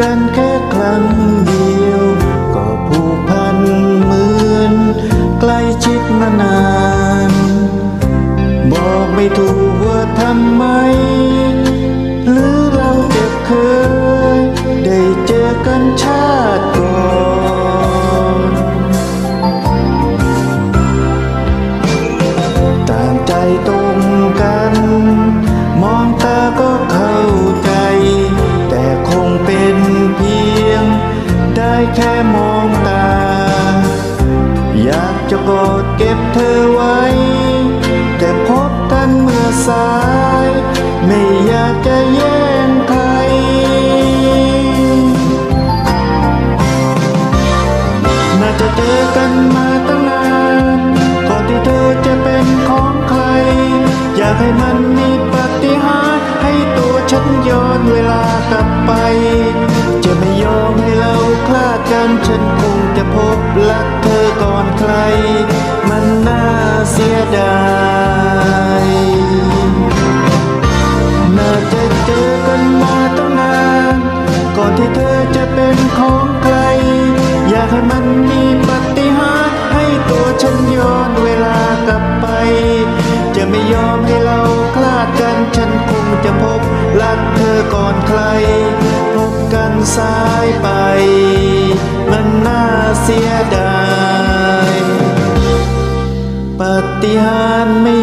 กันแค่ครั้งเดียว ก็ผูกพันเหมือนใกล้ชิดมานาน บอกไม่ถูกว่าทำไม องตา อยากจะกอดเก็บเธอไว้ แต่พบกันเมื่อสาย ไม่อยากจะแย่งใครน่าจะเจอกันมาตั้งนานก่อนที่เธอจะเป็นของใคร อยากให้มันมีปาฏิหาริย์ให้ตัวฉันย้อนเวลากลับไป จะไม่ยอมให้เรา นฉันคงจะพบรักเธอก่อนใคร มันน่าเสียดาย รักเธอก่อนใคร พบกันสายไป มันน่าเสียดายปฏิหารไม่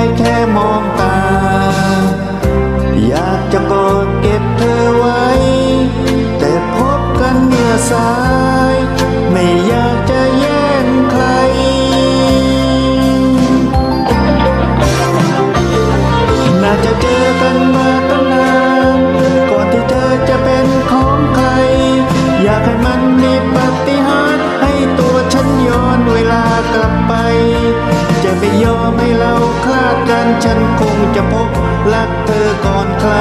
ได้านฉันคงจะพบรักเธอก่อนใคร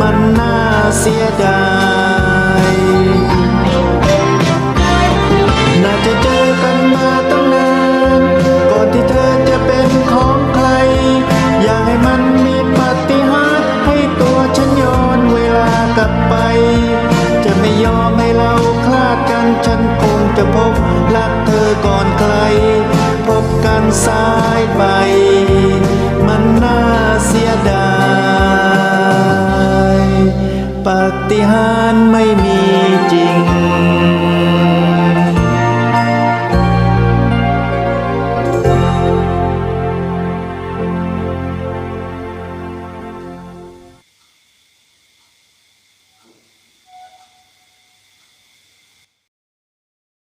มันน่าเสียดายน่าจะเจอกันมาตั้งนาน ก่อนที่เธอจะเป็นของใคร อยากให้มันมีปาฏิหาริย์ให้ตัวฉันย้อนเวลากลับไป จะไม่ยอมให้เราคลาดกันฉันคงจะพบรักเธอก่อนใคร พบกันสายไป ปฏิหารไม่มีจริง